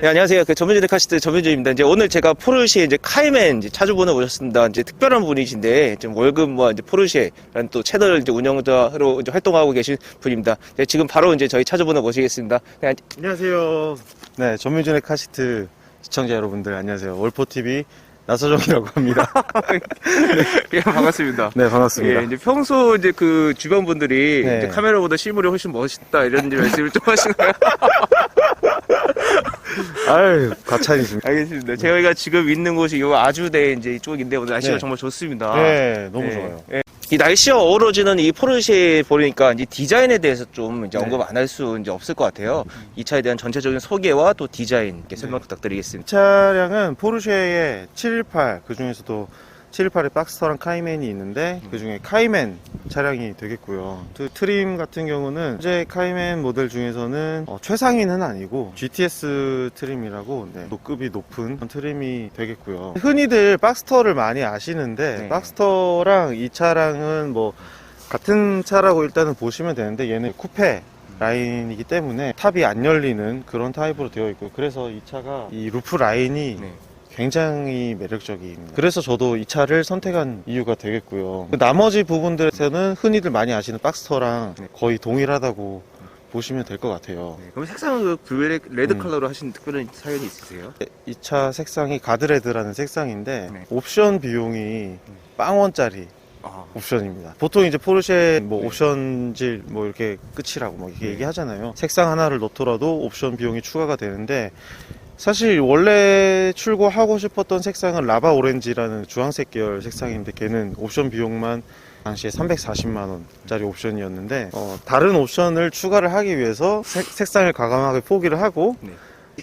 네, 안녕하세요. 그 전문주택 카시트 전문주입니다. 이제 오늘 제가 포르쉐 이제 카이맨 이제 차주분을 모셨습니다. 이제 특별한 분이신데 지금 월급 뭐 이제 포르쉐라는 또 채널 이제 운영자로 이제 활동하고 계신 분입니다. 네, 지금 바로 이제 저희 차주분을 모시겠습니다. 네, 안녕하세요. 네, 전민준의 카시트 시청자 여러분들 안녕하세요. 월포TV 나서정이라고 합니다. 예, 반갑습니다. 네, 반갑습니다. 예, 이제 평소 이제 그 주변 분들이 네. 이제 카메라보다 실물이 훨씬 멋있다 이런 말씀을 좀 하시나요? 아유, 과찬이십니다. 알겠습니다. 저희가 지금 있는 곳이 요 아주대 이제 이쪽인데 오늘 날씨가 네. 정말 좋습니다. 네, 너무 예, 좋아요. 예. 이 날씨와 어우러지는 이 포르쉐 보니까 이제 디자인에 대해서 좀 이제 네. 언급 안 할 수 이제 없을 것 같아요. 이 차에 대한 전체적인 소개와 또 디자인 이렇게 설명 이 부탁드리겠습니다. 차량은 포르쉐의 718, 그 중에서도 718의 박스터랑 카이맨이 있는데 그 중에 카이맨 차량이 되겠고요. 그 트림 같은 경우는 현재 카이맨 모델 중에서는 어, 최상위는 아니고 GTS 트림이라고 네, 노급이 높은 트림이 되겠고요. 흔히들 박스터를 많이 아시는데 네. 박스터랑 이 차량은 뭐 같은 차라고 일단은 보시면 되는데 얘는 쿠페 라인이기 때문에 탑이 안 열리는 그런 타입으로 되어 있고요. 그래서 이 차가 이 루프 라인이 네. 굉장히 매력적입니다. 그래서 저도 이 차를 선택한 이유가 되겠고요. 그 나머지 부분들에서는 흔히들 많이 아시는 박스터랑 네. 거의 동일하다고 보시면 될 것 같아요. 네, 그럼 색상은 그 블랙 레드 음. 컬러로 하신 특별한 사연이 있으세요? 이 차 색상이 가드레드라는 색상인데 네. 옵션 비용이 빵원짜리 아, 옵션입니다. 보통 이제 포르쉐 뭐 네. 옵션질 뭐 이렇게 끝이라고 막 이렇게 네. 얘기하잖아요. 색상 하나를 넣더라도 옵션 비용이 추가가 되는데 사실 원래 출고하고 싶었던 색상은 라바 오렌지라는 주황색 계열 색상인데 걔는 옵션 비용만 당시에 340만 원짜리 옵션이었는데 어, 다른 옵션을 추가를 하기 위해서 색, 색상을 과감하게 포기를 하고 네.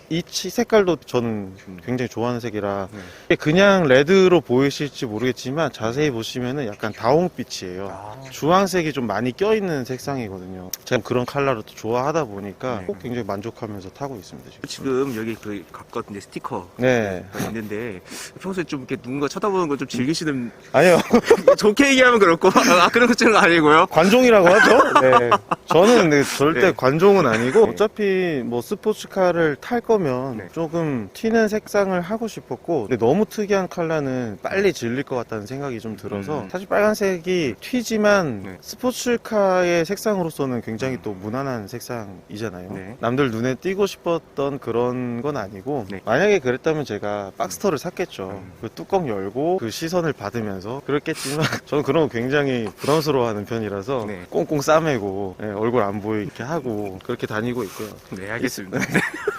이 치- 색깔도 저는 굉장히 좋아하는 색이라 네. 이게 그냥 레드로 보이실지 모르겠지만 자세히 보시면은 약간 다홍빛이에요. 아, 주황색이 좀 많이 껴있는 색상이거든요. 제가 그런 컬러를 또 좋아하다 보니까 네. 꼭 굉장히 만족하면서 타고 있습니다. 지금. 지금 여기 그 가까운 이제 스티커 네. 가 있는데 평소에 좀 이렇게 누군가 쳐다보는 걸 좀 즐기시는 아니요. 좋게 얘기하면 그렇고 아 그런 것들은 아니고요. 관종이라고 하죠? 네. 저는 네, 절대 네. 관종은 아니고 네. 어차피 뭐 스포츠카를 탈 거면 네. 조금 튀는 색상을 하고 싶었고 근데 너무 특이한 컬러는 빨리 질릴 것 같다는 생각이 좀 들어서 음. 사실 빨간색이 튀지만 네. 스포츠카의 색상으로서는 굉장히 또 무난한 색상이잖아요. 네. 남들 눈에 띄고 싶었던 그런 건 아니고 네. 만약에 그랬다면 제가 박스터를 샀겠죠. 음. 그 뚜껑 열고 그 시선을 받으면서 그랬겠지만 저는 그런 거 굉장히 부담스러워하는 편이라서 네. 꽁꽁 싸매고 예, 얼굴 안 보이게 하고 그렇게 다니고 있고요. 네, 알겠습니다.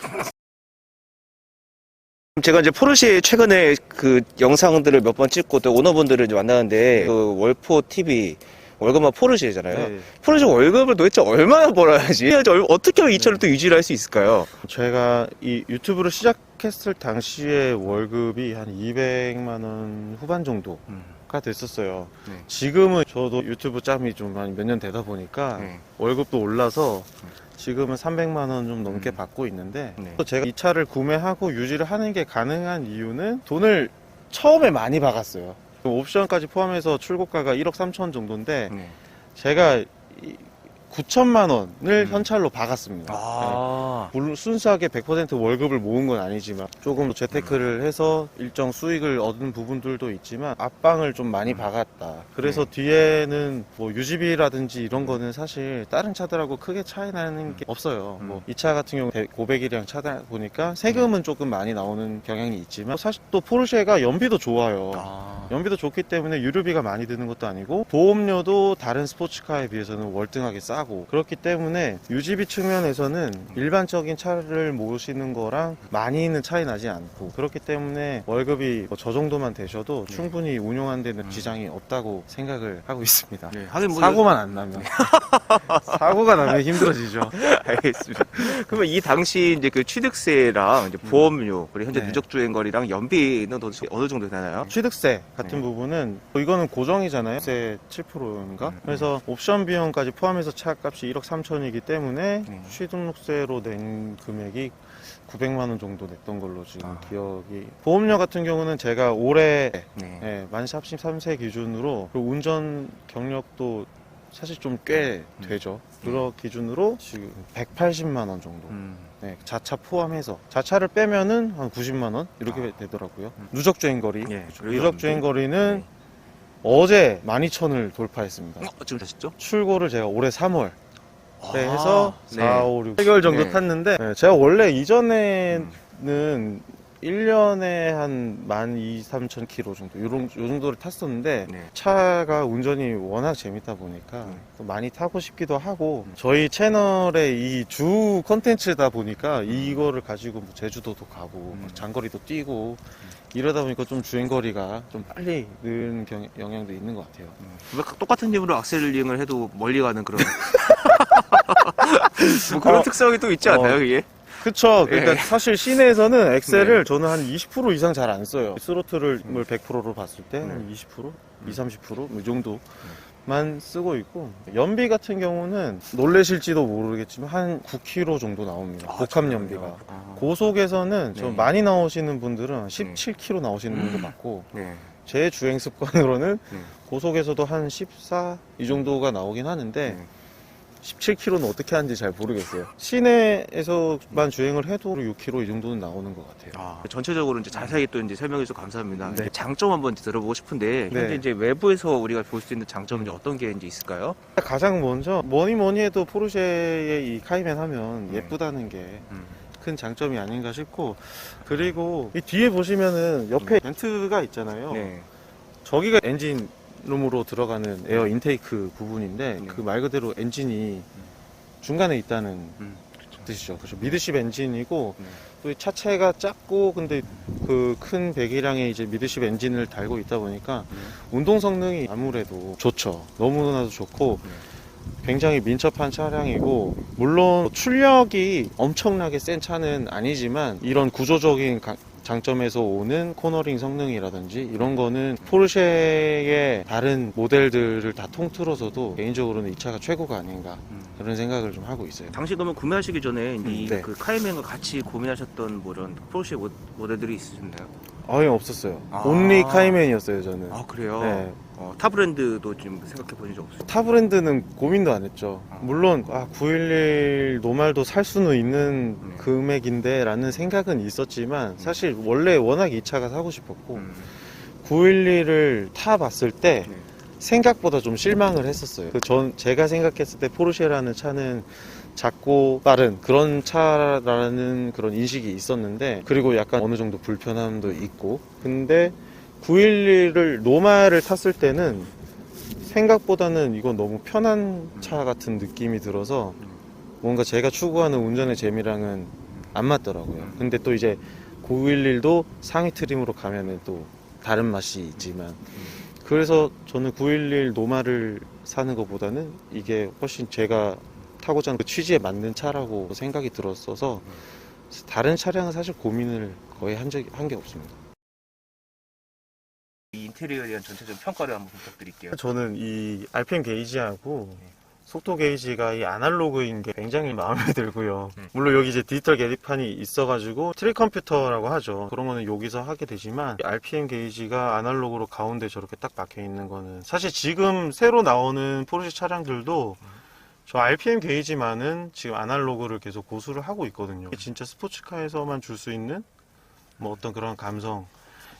네. 제가 이제 포르쉐 최근에 그 영상들을 몇 번 찍고 또 오너분들을 이제 만나는데 그 월포 TV 월급만 포르쉐잖아요. 네. 포르쉐 월급을 도대체 얼마나 벌어야지? 얼- 어떻게 하면 이 차를 또 유지를 할 수 있을까요? 제가 이 유튜브를 시작했을 당시에 월급이 한 200만 원 후반 정도. 가 됐었어요. 네. 지금은 저도 유튜브 짬이 좀몇년 되다 보니까 네. 월급도 올라서 지금은 300만 원 좀 넘게 음. 받고 있는데 네. 또 제가 이 차를 구매하고 유지를 하는 게 가능한 이유는 돈을 처음에 많이 박았어요. 그 옵션까지 포함해서 출고가가 1억 3천 정도인데 네. 제가 9천만 원을 음. 현찰로 박았습니다. 네. 아, 물론 순수하게 100% 월급을 모은 건 아니지만 조금 재테크를 해서 일정 수익을 얻은 부분들도 있지만 앞방을 좀 많이 음. 박았다. 그래서 네. 뒤에는 뭐 유지비라든지 이런 거는 사실 다른 차들하고 크게 차이 나는 게 없어요. 음. 뭐이 차 같은 경우 고백이랑 차다 보니까 세금은 조금 많이 나오는 경향이 있지만 사실 또 포르쉐가 연비도 좋아요. 아. 연비도 좋기 때문에 유류비가 많이 드는 것도 아니고 보험료도 다른 스포츠카에 비해서는 월등하게 싸고 그렇기 때문에 유지비 측면에서는 일반적인 차를 모시는 거랑 많이는 차이 나지 않고 그렇기 때문에 월급이 뭐 저 정도만 되셔도 네. 충분히 운용하는 데는 음. 지장이 없다고 생각을 하고 있습니다. 네, 하긴 뭐 사고만 안 나면 사고가 나면 힘들어지죠. 알겠습니다. 그러면 이 당시 이제 그 취득세랑 이제 보험료 그리고 현재 네. 누적 주행거리랑 연비는 도대체 어느 정도 되나요? 취득세 같은 네. 부분은 뭐 이거는 고정이잖아요. 세 7%인가? 음, 그래서 옵션 비용까지 포함해서 차 값이 1억 3천이기 때문에 네. 취등록세로 낸 금액이 900만 원 정도 냈던 걸로 지금 아. 기억이. 보험료 같은 경우는 제가 올해 네. 예, 만 33세 기준으로 그리고 운전 경력도 사실 좀 꽤 음. 되죠. 그런 기준으로 지금 180만 원 정도. 음. 네, 자차 포함해서 자차를 빼면은 한 90만 원 이렇게 되더라고요. 누적 주행 거리. 예. 누적 주행 거리는 어제 12,000을 돌파했습니다. 어, 지금 되셨죠? 출고를 제가 올해 3월 아, 때 해서 네. 4, 5, 6, 8개월 정도 네. 탔는데 네, 제가 원래 이전에는 1년에 한 12, 3천 킬로 정도 요런, 요 정도를 탔었는데 네. 차가 운전이 워낙 재밌다 보니까 음. 또 많이 타고 싶기도 하고 저희 채널의 이 주 컨텐츠다 보니까 이거를 가지고 뭐 제주도도 가고 음. 뭐 장거리도 뛰고 이러다 보니까 좀 주행거리가 좀 빨리 는 경- 영향도 있는 것 같아요. 왜 똑같은 힘으로 악셀링을 해도 멀리 가는 그런 뭐 그런 어, 특성이 또 있지 않나요, 어. 그게? 그쵸. 그러니까 예. 사실 시내에서는 엑셀을 네. 저는 한 20% 이상 잘 안 써요. 스로틀을 100%로 봤을 때 네. 한 20%, 20, 30%이 정도 만 쓰고 있고 연비 같은 경우는 놀래실지도 모르겠지만 한 9km 정도 나옵니다. 복합 연비가. 아, 고속에서는 좀 네. 많이 나오시는 분들은 17km 나오시는 분도 많고 네. 제 주행 습관으로는 네. 고속에서도 한 14 이 정도가 나오긴 하는데 네. 17km는 어떻게 하는지 잘 모르겠어요. 시내에서만 주행을 해도 6km 이 정도는 나오는 것 같아요. 아, 전체적으로 이제 자세히 또 이제 설명해 주셔서 감사합니다. 네. 장점 한번 이제 들어보고 싶은데 네. 현재 이제 외부에서 우리가 볼 수 있는 장점은 이제 어떤 게 이제 있을까요? 가장 먼저 뭐니 뭐니 해도 포르쉐의 이 카이멘 하면 네. 예쁘다는 게 음. 큰 장점이 아닌가 싶고 그리고 이 뒤에 보시면은 옆에 벤트가 있잖아요. 네. 저기가 엔진 룸으로 들어가는 에어 인테이크 부분인데 네. 그 말 그대로 엔진이 중간에 있다는 음. 뜻이죠. 그렇죠. 미드십 엔진이고 네. 또 이 차체가 작고 근데 그 큰 배기량의 이제 미드십 엔진을 달고 있다 보니까 네. 운동 성능이 아무래도 좋죠. 너무나도 좋고 네. 굉장히 민첩한 차량이고 물론 출력이 엄청나게 센 차는 아니지만 이런 구조적인 가- 장점에서 오는 코너링 성능이라든지 이런 거는 포르쉐의 다른 모델들을 다 통틀어서도 개인적으로는 이 차가 최고가 아닌가 음. 그런 생각을 좀 하고 있어요. 당시 그러면 구매하시기 전에 이 네. 그 카이맨과 같이 고민하셨던 뭐 이런 포르쉐 모- 모델들이 있으셨나요? 아예 없었어요. 아. 온리 카이맨이었어요 저는. 아 그래요? 네. 어, 타 브랜드도 지금 생각해 보신 적 없어요? 타 브랜드는 고민도 안 했죠. 아. 물론 아 911 노말도 살 수는 있는 네. 금액인데 라는 생각은 있었지만 사실 원래 워낙 이 차가 사고 싶었고 음. 911을 타봤을 때 네. 생각보다 좀 실망을 했었어요. 그 전 제가 생각했을 때 포르쉐라는 차는 작고 빠른 그런 차라는 그런 인식이 있었는데 그리고 약간 어느 정도 불편함도 있고 근데 911을 노말을 탔을 때는 생각보다는 이건 너무 편한 차 같은 느낌이 들어서 뭔가 제가 추구하는 운전의 재미랑은 안 맞더라고요. 근데 또 이제 911도 상위 트림으로 가면은 또 다른 맛이 있지만 그래서 저는 911 노말을 사는 것보다는 이게 훨씬 제가 타고자 하는 그 취지에 맞는 차라고 생각이 들었어서 다른 차량은 사실 고민을 거의 한 적이 한 게 없습니다. 이 인테리어에 대한 전체적인 평가를 한번 부탁드릴게요. 저는 이 RPM 게이지하고 속도 게이지가 이 아날로그인 게 굉장히 마음에 들고요. 음. 물론 여기 이제 디지털 계기판이 있어가지고 트리 컴퓨터라고 하죠. 그런 거는 여기서 하게 되지만 이 RPM 게이지가 아날로그로 가운데 저렇게 딱 박혀 있는 거는 사실 지금 새로 나오는 포르쉐 차량들도 저 RPM 게이지만은 지금 아날로그를 계속 고수를 하고 있거든요. 진짜 스포츠카에서만 줄 수 있는 뭐 어떤 그런 감성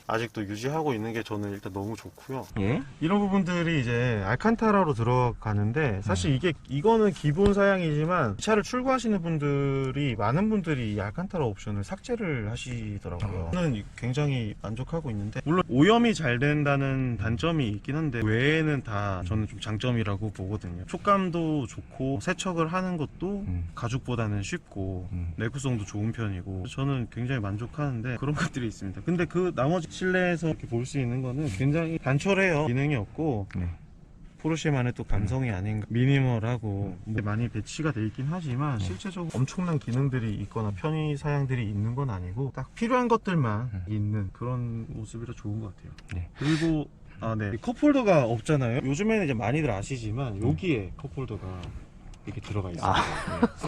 아직도 유지하고 있는 게 저는 일단 너무 좋고요. 예? 이런 부분들이 이제 알칸타라로 들어가는데 사실 이게 이거는 기본 사양이지만 이 차를 출고하시는 분들이 많은 분들이 이 알칸타라 옵션을 삭제를 하시더라고요. 저는 굉장히 만족하고 있는데 물론 오염이 잘 된다는 단점이 있긴 한데 외에는 다 저는 좀 장점이라고 보거든요. 촉감도 좋고 세척을 하는 것도 음. 가죽보다는 쉽고 음. 내구성도 좋은 편이고 저는 굉장히 만족하는데 그런 것들이 있습니다. 근데 그 나머지 실내에서 이렇게 볼 수 있는 거는 굉장히 단촐해요. 기능이 없고 네. 포르쉐만의 또 감성이 아닌가 미니멀하고 뭐 많이 배치가 돼 있긴 하지만 실제적으로 엄청난 기능들이 있거나 편의 사양들이 있는 건 아니고 딱 필요한 것들만 음. 있는 그런 모습이라 좋은 것 같아요. 네. 그리고 아, 네. 이 컵홀더가 없잖아요. 요즘에는 이제 많이들 아시지만 여기에 컵홀더가 이렇게 들어가 있어요.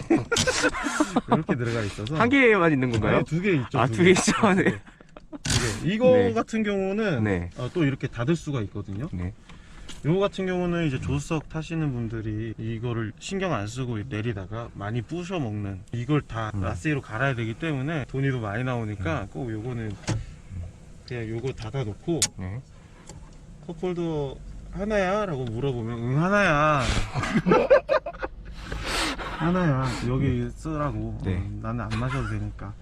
네. 이렇게 들어가 있어서 한 개만 있는 건가요? 두개 있죠. 아, 두두개 있죠. 두 네. 이거 네. 같은 경우는 네. 어, 또 이렇게 닫을 수가 있거든요. 네. 요거 같은 경우는 이제 조수석 타시는 분들이 이거를 신경 안 쓰고 내리다가 많이 부셔 먹는 이걸 다 음. 라스이로 갈아야 되기 때문에 돈이 더 많이 나오니까 꼭 요거는 그냥 요거 닫아 놓고 네. 컵홀더 하나야? 라고 물어보면 응 하나야 하나야 여기 쓰라고 네. 음, 나는 안 마셔도 되니까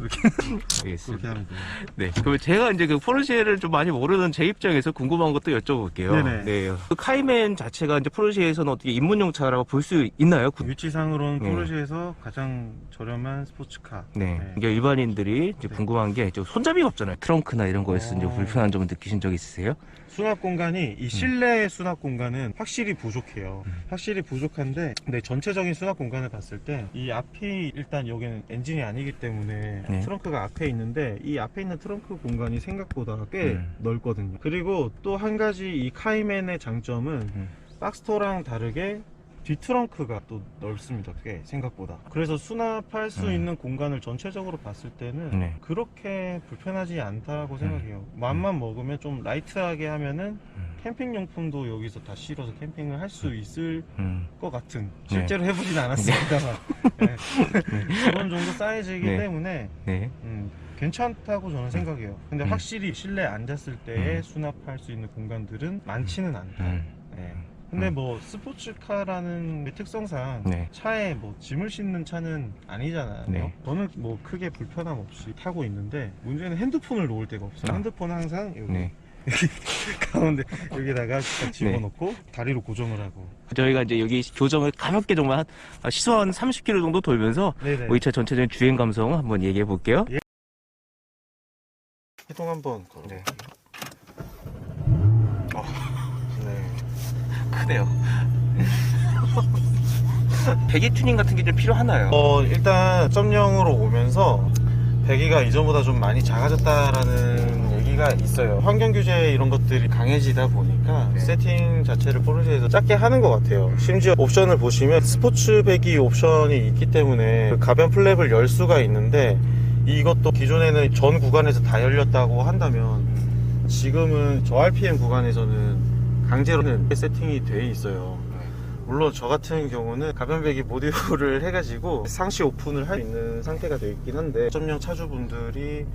이렇게 그렇게 하면 돼요 네. 그럼 제가 이제 그 포르쉐를 좀 많이 모르는 제 입장에서 궁금한 것도 여쭤볼게요. 네네. 네. 그 카이맨 자체가 이제 포르쉐에서는 어떻게 입문용 차라고 볼 수 있나요? 그- 위치상으로는 네. 포르쉐에서 가장 저렴한 스포츠카 네. 이게 일반인들이 이제 네. 궁금한 게 좀 손잡이가 없잖아요. 트렁크나 이런 거에서 이제 어. 불편한 점을 느끼신 적 있으세요? 수납 공간이 이 실내 수납 공간은 확실히 부족해요. 음. 확실히 부족한데, 근데 전체적인 수납 공간을 봤을 때 이 앞이 일단 여기는 엔진이 아니기 때문에 네. 트렁크가 앞에 있는데 이 앞에 있는 트렁크 공간이 생각보다 꽤 음. 넓거든요. 그리고 또 한 가지 이 카이맨의 장점은 음. 박스토랑 다르게 뒤 트렁크가 또 넓습니다. 꽤 생각보다. 그래서 수납할 수 음. 있는 공간을 전체적으로 봤을 때는 네. 그렇게 불편하지 않다고 생각해요. 맘만 먹으면 좀 라이트하게 하면은 음. 캠핑 용품도 여기서 다 실어서 캠핑을 할 수 있을 음. 것 같은 네. 실제로 해보진 않았습니다만 네. 그런 정도 사이즈이기 네. 때문에 네. 음, 괜찮다고 저는 생각해요. 근데 음. 확실히 실내 앉았을 때에 음. 수납할 수 있는 공간들은 많지는 않다. 음. 네. 근데 음. 뭐 스포츠카라는 그 특성상 네. 차에 뭐 짐을 싣는 차는 아니잖아요. 네. 저는 뭐 크게 불편함 없이 타고 있는데 문제는 핸드폰을 놓을 데가 없어요. 아. 핸드폰 항상 여기 네. 가운데 여기다가 딱 집어넣고 다리로 고정을 하고. 저희가 이제 여기 교정을 가볍게 정말 한 시속 한 30km 정도 돌면서. 뭐 이 차 전체적인 주행 감성 한번 얘기해 볼게요. 시동 한번 걸어. 네. 네. 크네요. 배기 튜닝 같은 게 좀 필요하나요? 어 일단 0.0으로 오면서 배기가 이전보다 좀 많이 작아졌다라는 얘기가 있어요. 환경 규제 이런 것들이 강해지다 보니까 네. 세팅 자체를 포르쉐에서 작게 하는 것 같아요. 심지어 옵션을 보시면 스포츠 배기 옵션이 있기 때문에 그 가변 플랩을 열 수가 있는데 이것도 기존에는 전 구간에서 다 열렸다고 한다면 지금은 저 RPM 구간에서는 강제로는 세팅이 돼 있어요. 물론 저 같은 경우는 가변배기 모듈을 해가지고 상시 오픈을 할 수 있는 상태가 되어 있긴 한데 0.0 차주분들이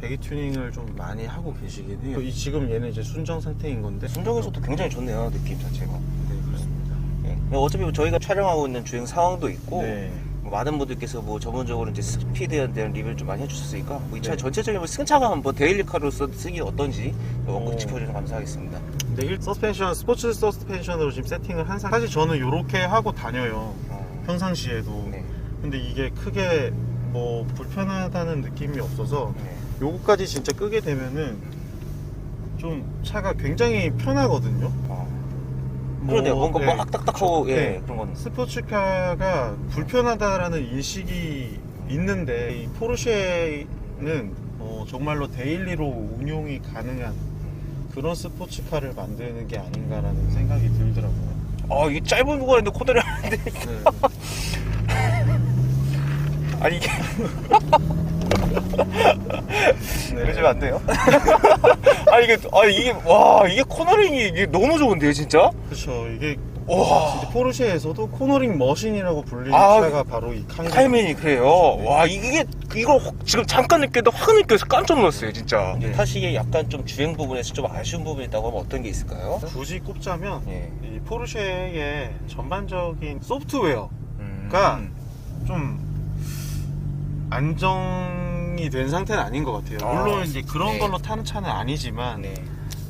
배기 튜닝을 좀 많이 하고 계시긴 해요. 이 지금 얘는 이제 순정 상태인 건데 순정에서도 굉장히 좋네요 느낌 자체가. 네 그렇습니다. 네. 어차피 저희가 촬영하고 있는 주행 상황도 있고 네. 뭐 많은 분들께서 뭐 전문적으로 이제 스피드에 대한 리뷰를 좀 많이 해주셨으니까 뭐이차 네. 전체적인 뭐 승차감 한번 데일리카로서 쓰기 어떤지 오. 짚어주셔서 감사하겠습니다. 근데 일 서스펜션 스포츠 서스펜션으로 지금 세팅을 한 상. 사실 저는 이렇게 하고 다녀요. 어, 평상시에도. 네. 근데 이게 크게 뭐 불편하다는 느낌이 없어서 네. 요거까지 진짜 끄게 되면은 좀 차가 굉장히 편하거든요. 어. 뭐, 그러네요. 뭔가 네. 막 딱딱하고 예 네. 그런 건. 스포츠카가 불편하다라는 인식이 있는데 이 포르쉐는 어, 정말로 데일리로 운용이 가능한 그런 스포츠카를 만드는 게 아닌가라는 생각이 들더라고요. 아 이게 짧은 구간인데 코너를 하는데 네. 아니 이게 네. 이러시면 안 돼요? 아 이게 아 이게 와 이게 코너링이 이게 너무 좋은데요 진짜? 그렇죠. 이게 와 진짜 포르쉐에서도 코너링 머신이라고 불리는 아, 차가 바로 이 카이맨. 카이맨이 그래요. 와 이게 이거 확- 지금 잠깐 느껴도 확 느껴서 깜짝 놀랐어요 진짜. 네. 타시기에 약간 좀 주행 부분에서 좀 아쉬운 부분이 있다고 하면 어떤 게 있을까요? 굳이 꼽자면 예. 이 포르쉐의 전반적인 소프트웨어가 음. 좀 안정이 된 상태는 아닌 것 같아요. 아, 물론 이제 그런 네. 걸로 타는 차는 아니지만 네.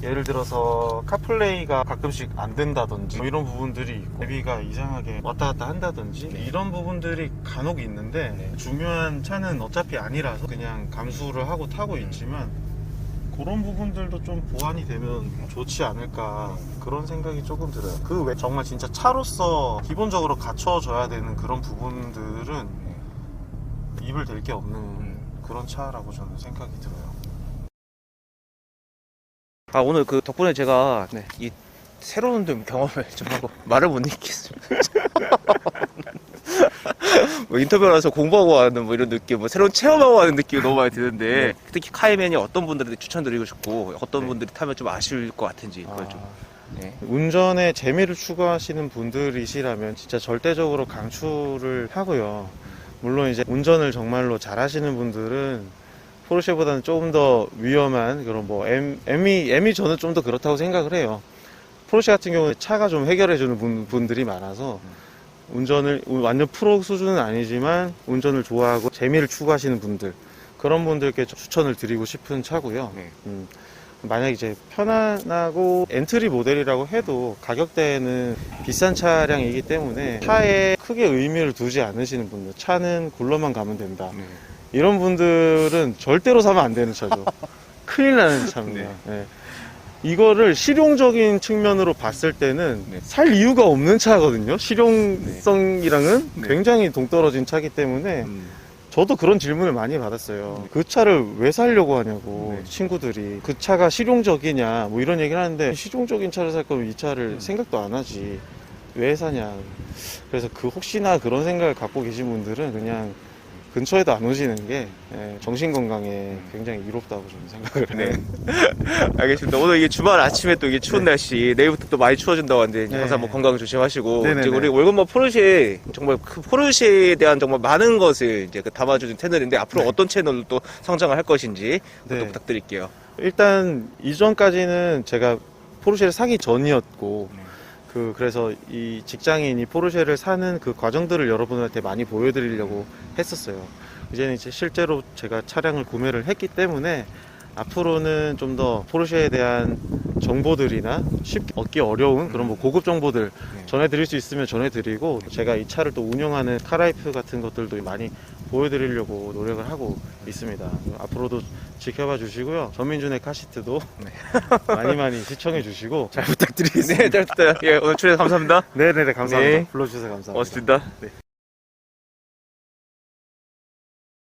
예를 들어서 카플레이가 가끔씩 안 된다든지 뭐 이런 부분들이 있고 내비가 이상하게 왔다 갔다 한다든지 네. 이런 부분들이 간혹 있는데 네. 중요한 차는 어차피 아니라서 그냥 감수를 하고 타고 있지만 그런 부분들도 좀 보완이 되면 좋지 않을까 그런 생각이 조금 들어요. 그 외 정말 진짜 차로서 기본적으로 갖춰져야 되는 그런 부분들은 입을 댈 게 없는 음. 그런 차라고 저는 생각이 들어요. 아 오늘 그 덕분에 제가 네, 이 새로운 좀 경험을 좀 하고 말을 못 읽겠습니다. 뭐 인터뷰라서 공부하고 와는 뭐 이런 느낌, 뭐 새로운 체험하고 와는 느낌이 너무 많이 드는데 특히 카이맨이 어떤 분들한테 추천드리고 싶고 어떤 네. 분들이 타면 좀 아쉬울 것 같은지 그걸 좀. 아, 네. 운전에 재미를 추구하시는 분들이시라면 진짜 절대적으로 강추를 하고요. 물론 이제 운전을 정말로 잘하시는 분들은 포르쉐보다는 조금 더 위험한 그런 뭐 M, M이 M이 저는 좀 더 그렇다고 생각을 해요. 포르쉐 같은 경우는 차가 좀 해결해 주는 분, 분들이 많아서 운전을 완전 프로 수준은 아니지만 운전을 좋아하고 재미를 추구하시는 분들 그런 분들께 추천을 드리고 싶은 차고요. 네. 음, 만약 이제 편안하고 엔트리 모델이라고 해도 가격대는 비싼 차량이기 때문에 차에 크게 의미를 두지 않으시는 분들 차는 굴러만 가면 된다 네. 이런 분들은 절대로 사면 안 되는 차죠 큰일 나는 차입니다 예. 이거를 실용적인 측면으로 봤을 때는 네. 살 이유가 없는 차거든요 실용성이랑은 네. 굉장히 동떨어진 차기 때문에 음. 저도 그런 질문을 많이 받았어요. 그 차를 왜 살려고 하냐고 네. 친구들이 그 차가 실용적이냐 뭐 이런 얘기를 하는데 실용적인 차를 살 거면 이 차를 음. 생각도 안 하지 왜 사냐. 그래서 그 혹시나 그런 생각을 갖고 계신 분들은 그냥 근처에도 안 오시는 게 예, 정신 건강에 굉장히 이롭다고 저는 생각을 해요. 네. 알겠습니다. 오늘 이게 주말 아침에 또 이게 추운 날씨, 내일부터 또 많이 추워진다고 하는데 네. 항상 뭐 건강 조심하시고 네네네. 이제 우리 월급마 포르쉐 정말 그 포르쉐에 대한 정말 많은 것을 이제 그 담아주는 채널인데 앞으로 네. 어떤 채널로 또 성장을 할 것인지 또 네. 부탁드릴게요. 일단 이전까지는 제가 포르쉐를 사기 전이었고 네. 그 그래서 이 직장인이 포르쉐를 사는 그 과정들을 여러분한테 많이 보여드리려고 했었어요. 이제는 이제 실제로 제가 차량을 구매를 했기 때문에 앞으로는 좀 더 포르쉐에 대한 정보들이나 쉽게 얻기 어려운 그런 뭐 고급 정보들 네. 전해드릴 수 있으면 전해드리고 제가 이 차를 또 운영하는 카라이프 같은 것들도 많이 보여드리려고 노력을 하고 있습니다. 앞으로도 지켜봐 주시고요. 전민준의 카시트도 많이 많이 시청해 주시고 잘 부탁드리겠습니다. 네, 잘 부탁드려요. 예, 오늘 출연 감사합니다. 네네네 감사합니다. 네. 불러주셔서 감사합니다. 고맙습니다. 네.